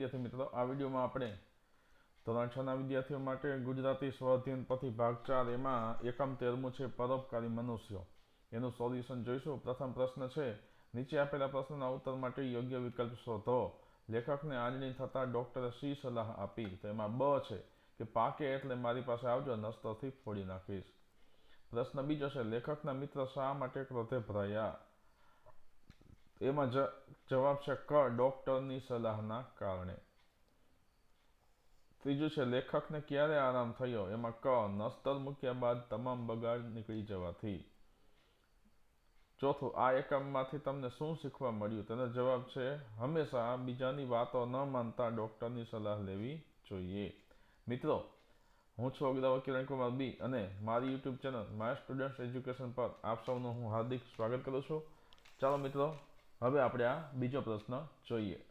વિદ્યાર્થી મિત્રો, આ વિડીયોમાં આપણે ધોરણ છના વિદ્યાર્થીઓ માટે ગુજરાતી સ્વાધ્યન પછી ભાગ ચાર એમાં એકમ તેરમું છે, પરોપકારી મનુષ્યો. એનું સોલ્યુશન જોઈશું. પ્રથમ પ્રશ્ન છે, નીચે આપેલા પ્રશ્નના ઉત્તર માટે યોગ્ય વિકલ્પ શોધો. લેખકને આંજણી થતાં ડૉક્ટરે સી સલાહ આપી? તો એમાં બ છે કે પાકે એટલે મારી પાસે આવજો, નસ્તરથી ફોડી નાખીશ. પ્રશ્ન બીજો છે, લેખકના મિત્ર શા માટે ક્રોધે ભરાયા? એમાં જવાબ છે ક, ડૉક્ટરની સલાહના કારણે. ત્રીજું છે, લેખકને ક્યારે આરામ થયો? એમાં ક, નસ્તર મૂક્યા બાદ તમામ બગાડ નીકળી જવાથી. ચોથું, આ એકમમાંથી તમને શું શીખવા મળ્યું? તેનો જવાબ છે, હંમેશા બીજાની વાતો ન માનતા ડૉક્ટરની સલાહ લેવી જોઈએ. મિત્રો, હું છું અગ્રવા કિરણકુમાર બી અને મારી YouTube channel my students education પર આપ સૌનું હું હાર્દિક સ્વાગત કરું છું. ચાલો મિત્રો હવે આપણે આ બીજો પ્રશ્ન જોઈએ.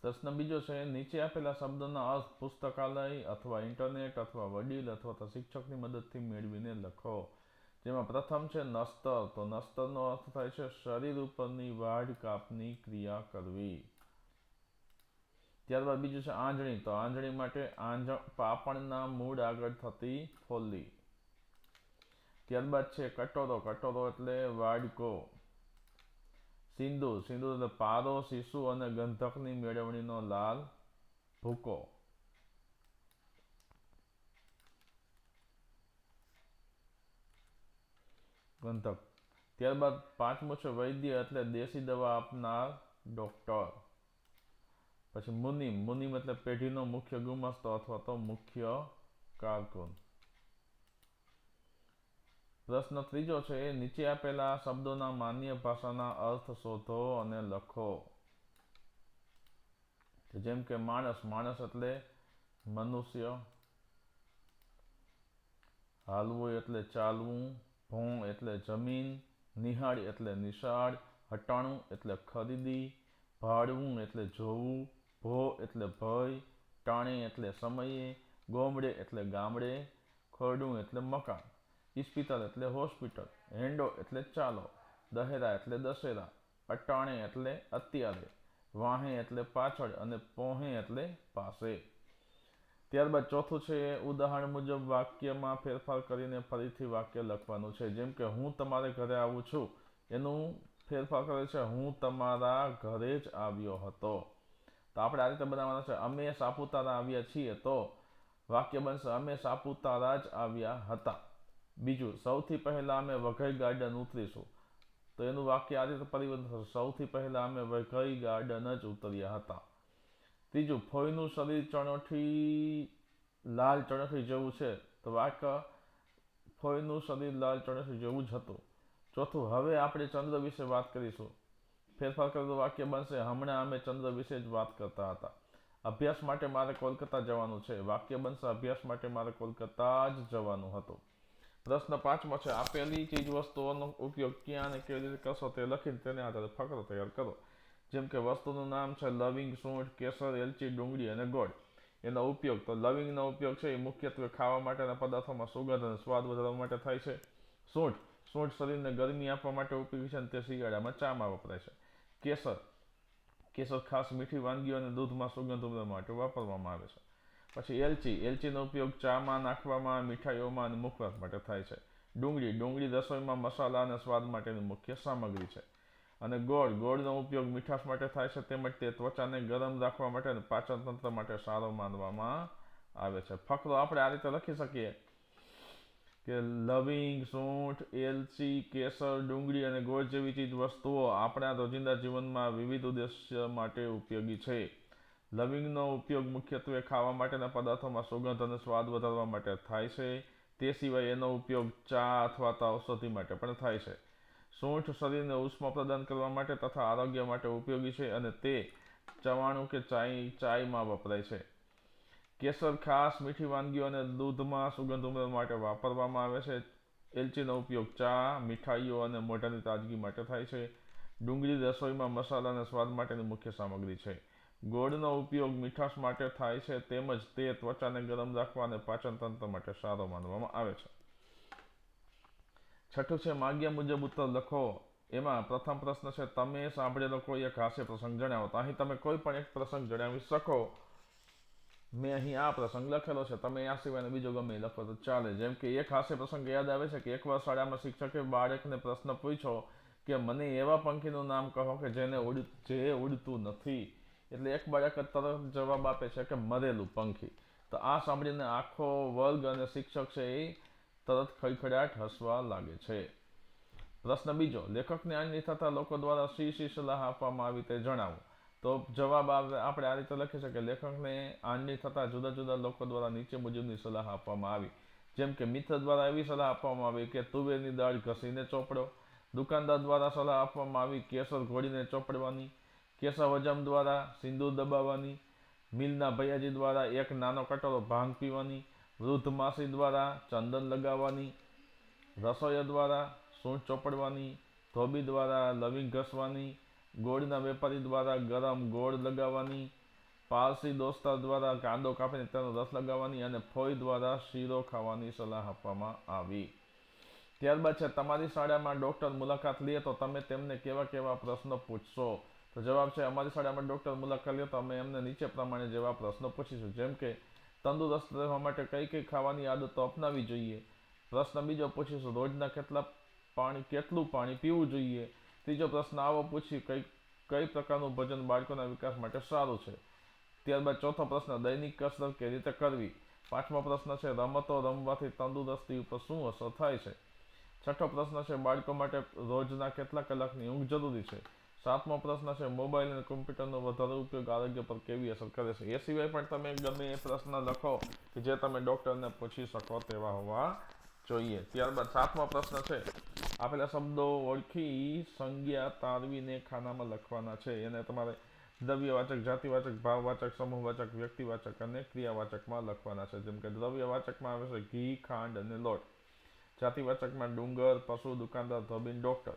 પ્રશ્ન બીજો છે, નીચે આપેલા શબ્દના અર્થ પુસ્તકાલય અથવા ઇન્ટરનેટ અથવા વડીલ અથવા તો શિક્ષકની મદદથી મેળવીને લખો. જેમાં પ્રથમ છે, નસ્તર. તો નસ્તરનો અર્થ થાય છે, શરીર ઉપરની વાઢ કાપની ક્રિયા કરવી. ત્યારબાદ બીજું છે, આંજણી. તો આંજણી માટે આંજ, પાપણના મૂળ આગળ થતી ફોલ્લી. ત્યારબાદ છે, કટોરો. કટોરો એટલે વાડકો. સિંદૂર સિંધુ એટલે પારો શિશુ અને ગંધકની મેળવણીનો લાલ ભૂકો. ગંધક. ત્યારબાદ પાંચમું છે વૈદ્ય એટલે દેશી દવા આપનાર ડોક્ટર. પછી મુનિમ મુનિમ એટલે પેઢીનો મુખ્ય ગુમસ્તો અથવા તો મુખ્ય કારકુન. પ્રશ્ન ત્રીજો છે, નીચે આપેલા શબ્દોના માન્ય ભાષાના અર્થ શોધો અને લખો. જેમ કે માણસ માણસ એટલે મનુષ્ય, હાલવું એટલે ચાલવું ભોં એટલે જમીન, નિહાળ એટલે નિશાળ, હટાણું એટલે ખરીદી, ભાડવું એટલે જોવું, ભો એટલે ભય, ટાણે એટલે સમયે, ગોમડે એટલે ગામડે, ખરડું એટલે મકાન. ઇસ્પિતળ એટલે હોસ્પિટલ, હેંડો એટલે ચાલો, દહેરા એટલે દશેરા, અટાણે એટલે અત્યારે, વાહે એટલે પાછળ અને પોહે એટલે પાસે. ત્યારબાદ ચોથું છે એ ઉદાહરણ મુજબ વાક્યમાં ફેરફાર કરીને ફરીથી વાક્ય લખવાનું છે. જેમ કે, હું તમારે ઘરે આવું છું. એનું ફેરફાર કરે છે, હું તમારા ઘરે જ આવ્યો હતો. તો આપણે આ રીતે બનાવવાના છે, અમે સાપુતારા આવ્યા છીએ. તો વાક્ય બનશે, અમે સાપુતારા જ આવ્યા હતા. બીજું, સૌથી પહેલાં અમે વઘઈ ગાર્ડન ઉતરીશું. તો એનું વાક્ય આ રીતે પરિવર્તન થશે. સૌથી પહેલાં અમે વઘઈ ગાર્ડન જ ઉતર્યા હતા. ત્રીજું, ફોઈનું શરીર ચણોઠી, લાલ ચણોઠી જેવું છે. તો વાક્ય, ફોઈનું શરીર લાલ ચણોઠી જેવું જ હતું. ચોથું, હવે આપણે ચંદ્ર વિશે વાત કરીશું. ફેરફાર કરેલું વાક્ય બનશે, હમણાં અમે ચંદ્ર વિશે જ વાત કરતા હતા. અભ્યાસ માટે મારે કોલકાતા જવાનું છે. વાક્ય બનશે, અભ્યાસ માટે મારે કોલકાતા જ જવાનું હતું. પ્રશ્ન પાંચમો છે, આપેલી ચીજ વસ્તુઓનો ઉપયોગ ક્યાં અને કેવી રીતે કરશો તે લખીને તેને આધારે ફકરો તૈયાર કરો. જેમ કે વસ્તુનું નામ છે, લવિંગ સૂંઠ, કેસર, એલચી, ડુંગળી અને ગોળ. એનો ઉપયોગ તો લવિંગનો ઉપયોગ છે, એ મુખ્યત્વે ખાવા માટેના પદાર્થોમાં સુગંધ અને સ્વાદ વધારવા માટે થાય છે. સૂંઠ સૂંઠ શરીરને ગરમી આપવા માટે ઉપયોગી છે અને તે શિયાળામાં ચામાં વપરાય છે. કેસર કેસર ખાસ મીઠી વાનગીઓ અને દૂધમાં સુગંધ ઉમેરવા માટે વાપરવામાં આવે છે. પછી એલચી. એલચીનો ઉપયોગ ચામાં, નાખવામાં, મીઠાઈઓમાં અને મુખવાસ માટે થાય છે. ડુંગળી. ડુંગળી રસોઈમાં મસાલા અને સ્વાદ માટેની મુખ્ય સામગ્રી છે. અને ગોળ. ગોળનો ઉપયોગ મીઠાશ માટે થાય છે તેમજ તે ત્વચાને ગરમ રાખવા માટે અને પાચન તંત્ર માટે સારો માનવામાં આવે છે. ફકરો આપણે આ રીતે લખી શકીએ કે લવિંગ, સૂંઠ, એલચી, કેસર, ડુંગળી અને ગોળ જેવી ચીજ વસ્તુઓ આપણા રોજિંદા જીવનમાં વિવિધ ઉદ્દેશ્ય માટે ઉપયોગી છે. લવિંગનો ઉપયોગ મુખ્યત્વે ખાવા માટેના પદાર્થોમાં સુગંધ અને સ્વાદ વધારવા માટે થાય છે. તે સિવાય એનો ઉપયોગ ચા અથવા તો ઔષધિ માટે પણ થાય છે. સૂંઠ શરીરને ઉષ્મા પ્રદાન કરવા માટે તથા આરોગ્ય માટે ઉપયોગી છે અને તે ચવાણું કે ચાઈ ચાયમાં વપરાય છે. કેસર ખાસ મીઠી વાનગીઓ અને દૂધમાં સુગંધ ઉમેરવા માટે વાપરવામાં આવે છે. એલચીનો ઉપયોગ ચા, મીઠાઈઓ અને મોઢાની તાજગી માટે થાય છે. ડુંગળી રસોઈમાં મસાલા અને સ્વાદ માટેની મુખ્ય સામગ્રી છે. ગોળનો ઉપયોગ મીઠાશ માટે થાય છે તેમજ તે ત્વચાને ગરમ રાખવા અને પાચન તંત્ર માટે સારો માનવામાં આવે છે. છઠ્ઠું છે, માગ્યા મુજબ ઉત્તર લખો. એમાં પ્રથમ પ્રશ્ન છે, તમે સાંભળેલો કોઈ એક હાસ્ય પ્રસંગ જણાવો. તો અહીં તમે કોઈ પણ એક પ્રસંગ જણાવી શકો. મેં અહીં આ પ્રસંગ લખેલો છે, તમે આ સિવાયનો બીજો ગમે લખો તો ચાલે. જેમ કે એક હાસ્ય પ્રસંગ યાદ આવે છે કે એકવાર શાળામાં શિક્ષકે બાળકને પ્રશ્ન પૂછ્યો કે, મને એવા પંખીનું નામ કહો કે જેને ઉડ, જે ઉડતું નથી. એટલે એક બાળક તરત જવાબ આપે છે કે મરેલું પંખી. તો આ સાંભળીને આખો વર્ગ અને શિક્ષક છે એ તરત ખડખડાટ હસવા લાગે છે. પ્રશ્ન બીજો, લેખકને આની થતા લોકો દ્વારા શી શી સલાહ આપવામાં આવી તે જણાવો. તો જવાબ આપણે આ રીતે લખી શકીએ, લેખકને આની થતા જુદા જુદા લોકો દ્વારા નીચે મુજબની સલાહ આપવામાં આવી. જેમ કે મિત્ર દ્વારા એવી સલાહ આપવામાં આવી કે તુવેરની દાળ ઘસીને ચોપડો. દુકાનદાર દ્વારા સલાહ આપવામાં આવી, કેસર ઘોડીને ચોપડવાની. કેશવ અજમ દ્વારા સિંદૂર દબાવવાની, મિલના ભૈયાજી દ્વારા એક નાનો કટોરો ભાંગ પીવાની, વૃદ્ધ માસી દ્વારા ચંદન લગાવવાની રસોઈયા દ્વારા સૂંઠ ચોપડવાની, ધોબી દ્વારા લવિંગ ઘસવાની, ગોળના વેપારી દ્વારા ગરમ ગોળ લગાવવાની, પારસી દોસ્તાર દ્વારા કાંદો કાપીને તેનો રસ લગાવવાની અને ફોઈ દ્વારા શીરો ખાવાની સલાહ આપવામાં આવી. ત્યારબાદ છે, તમારી શાળામાં ડૉક્ટર મુલાકાત લે તો તમે તેમને કેવા કેવા પ્રશ્નો પૂછશો? તો જવાબ છે, અમારી શાળામાં ડૉક્ટર મુલાકાત લ્યો તો અમે એમને નીચે પ્રમાણે જેવા પ્રશ્નો પૂછીશું. જેમ કે, તંદુરસ્ત રહેવા માટે કઈ કઈ ખાવાની આદતો અપનાવી જોઈએ? પ્રશ્ન બીજો પૂછીશું, રોજના કેટલા પાણી, કેટલું પાણી પીવું જોઈએ? ત્રીજો પ્રશ્ન આવો પૂછી કઈ કઈ પ્રકારનું ભોજન બાળકોના વિકાસ માટે સારું છે? ત્યારબાદ ચોથો પ્રશ્ન, દૈનિક કસરત કેવી રીતે કરવી? પાંચમો પ્રશ્ન છે, રમતો રમવાથી તંદુરસ્તી ઉપર શું અસર થાય છે? છઠ્ઠો પ્રશ્ન છે, બાળકો માટે રોજના કેટલા કલાકની ઊંઘ જરૂરી છે? સાતમો પ્રશ્ન છે મોબાઈલ અને કોમ્પ્યુટરનો વધારે ઉપયોગ આરોગ્ય પર કેવી અસર કરે છે? એ સિવાય પણ તમે ગમે એ પ્રશ્ન લખો કે જે તમે ડૉક્ટરને પૂછી શકો તેવા હોવા જોઈએ. ત્યારબાદ સાતમો પ્રશ્ન છે, આપેલા શબ્દો ઓળખી સંજ્ઞા તારવીને ખાનામાં લખવાના છે. એને તમારે દ્રવ્યવાચક, જાતિવાચક, ભાવવાચક, સમૂહવાચક, વ્યક્તિવાચક અને ક્રિયાવાચકમાં લખવાના છે. જેમ કે દ્રવ્યવાચકમાં આવે છે, ઘી, ખાંડ અને લોટ. જાતિવાચકમાં ડુંગર, પશુ, દુકાનદાર, ધોબીન ડોક્ટર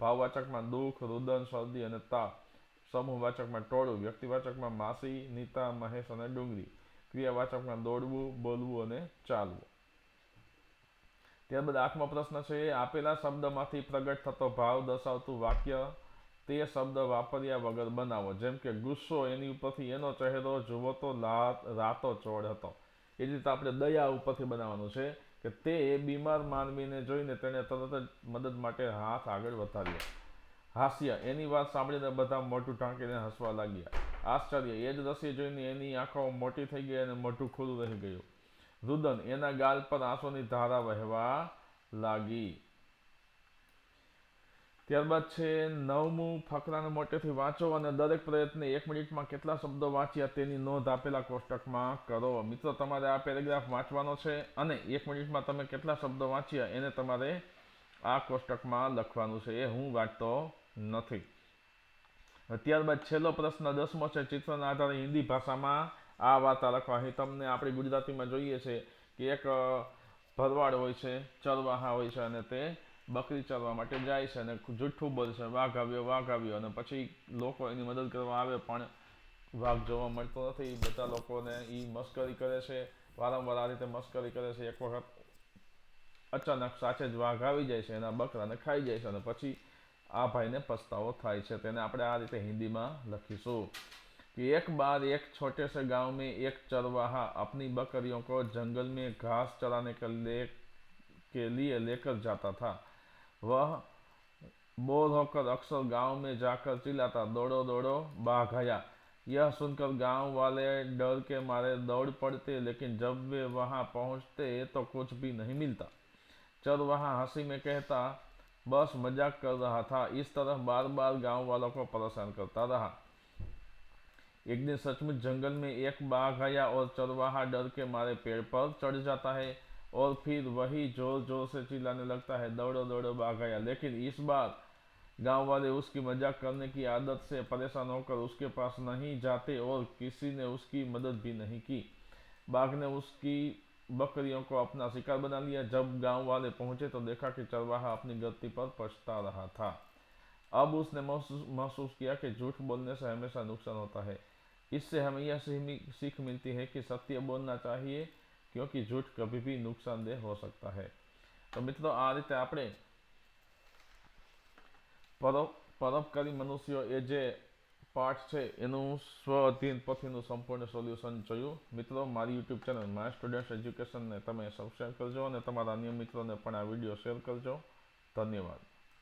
ભાવવાચકમાં દુઃખ, રુદન, શરદી અને તાપ. સમૂહવાચકમાં ટોળું વ્યક્તિવાચકમાં માસી, નીતા, મહેશ અને ડુંગળી. ક્રિયાવાચકમાં દોડવું, બોલવું અને ચાલવું. ત્યારબાદ આઠમો પ્રશ્ન છે, આપેલા શબ્દમાંથી પ્રગટ થતો ભાવ દર્શાવતું વાક્ય. તે શબ્દ વાપર્યા વગર બનાવો. જેમ કે, ગુસ્સો એની ઉપરથી એનો ચહેરો જુઓ તો રાતો ચોડ હતો. એ રીતે આપણે દયા ઉપરથી બનાવવાનું છે. કે તે બીમાર માનવીને જોઈને તેણે તરત જ મદદ માટે હાથ આગળ વધાર્યો. હાસ્ય, એની વાત સાંભળીને બધા મોઢું ઢાંકીને હસવા લાગ્યા. આશ્ચર્ય, એ જ દ્રશ્ય જોઈને એની આંખો મોટી થઈ ગઈ અને મોઢું ખુલ્લું રહી ગયું. રુદન, એના ગાલ પર આંસુની ધારા વહેવા લાગી. ત્યારબાદ છે, નવમું ફકરાને મોટેથી વાંચો અને દરેક પ્રયત્ને એક મિનિટમાં કેટલા શબ્દો વાંચ્યા તેની નોંધ આપેલા કોષ્ટકમાં કરો. મિત્રો, તમારે આ પેરેગ્રાફ વાંચવાનો છે અને એક મિનિટમાં તમે કેટલા શબ્દો વાંચ્યા એને તમારે આ કોષ્ટકમાં લખવાનું છે. એ હું વાંચતો નથી. ત્યારબાદ છેલ્લો પ્રશ્ન, દસમો છે, ચિત્રના આધારે હિન્દી ભાષામાં આ વાર્તા લખવા. અહીં તમને આપણી ગુજરાતીમાં જોઈએ છે કે એક ભરવાડ હોય છે, ચરવાહા હોય છે અને તે બકરી ચરવા માટે જાય છે અને જુઠ્ઠું બોલશે વાઘ આવ્યો વાઘ આવ્યો અને પછી લોકો એની મદદ કરવા આવે પણ વાઘ જોવા મળતો નથી બધા લોકોને એ મસ્કરી કરે છે વારંવાર આ રીતે મસ્કરી કરે છે એક વખત અચાનક સાચે જ વાઘ આવી જાય છે એના બકરાને ખાઈ જાય છે અને પછી આ ભાઈને પસ્તાવો થાય છે તેને આપણે આ રીતે હિન્દીમાં લખીશું कि एक बार एक छोटे से गांव में एक चरवाहा अपनी बकरियों को जंगल में घास चराने के लिए के लिए लेकर जाता था वह बोर होकर अक्सर गाँव में जाकर चिल्लाता, दौड़ो दौड़ो, बाघ आया। यह सुनकर गाँव वाले डर के मारे दौड़ पड़ते, लेकिन जब वे वहाँ पहुँचते तो कुछ भी नहीं मिलता। चरवाहा हँसी में कहता, बस मज़ाक कर रहा था। इस तरह बार बार गाँव वालों को परेशान करता रहा। एक दिन सचमुच जंगल में एक बाघ आया और चरवाहा डर के मारे पेड़ पर चढ़ जाता है। और फिर वही ज़ोर ज़ोर से चिल्लाने लगता है, दौड़ो दौड़ो बाघ आया लेकिन इस बार गाँव वाले उसकी मज़ाक करने की आदत से परेशान होकर उसके पास नहीं जाते और किसी ने उसकी मदद भी नहीं की। बाघ ने उसकी बकरियों को अपना शिकार बना लिया। जब गाँव वाले पहुँचे तो देखा कि चरवाहा अपनी गलती पर पछता रहा था। अब उसने महसूस किया कि झूठ बोलने से हमेशा नुकसान होता है। इससे हमें यह सीख मिलती है कि सत्य बोलना चाहिए क्योंकि झूठ कभी भी नुकसानदेह हो सकता है તો મિત્રો આ રીતે આપણે પરો પરોપકારી મનુષ્યો એ જે પાઠ છે એનું સ્વ અધ્યયન પછીનું સંપૂર્ણ સોલ્યુશન જોયું મિત્રો મારી યુટ્યુબ ચેનલ માય સ્ટુડન્ટ્સ એજ્યુકેશનને તમે સબસ્ક્રાઈબ કરજો અને તમારા અન્ય મિત્રોને પણ આ વિડીયો શેર કરજો ધન્યવાદ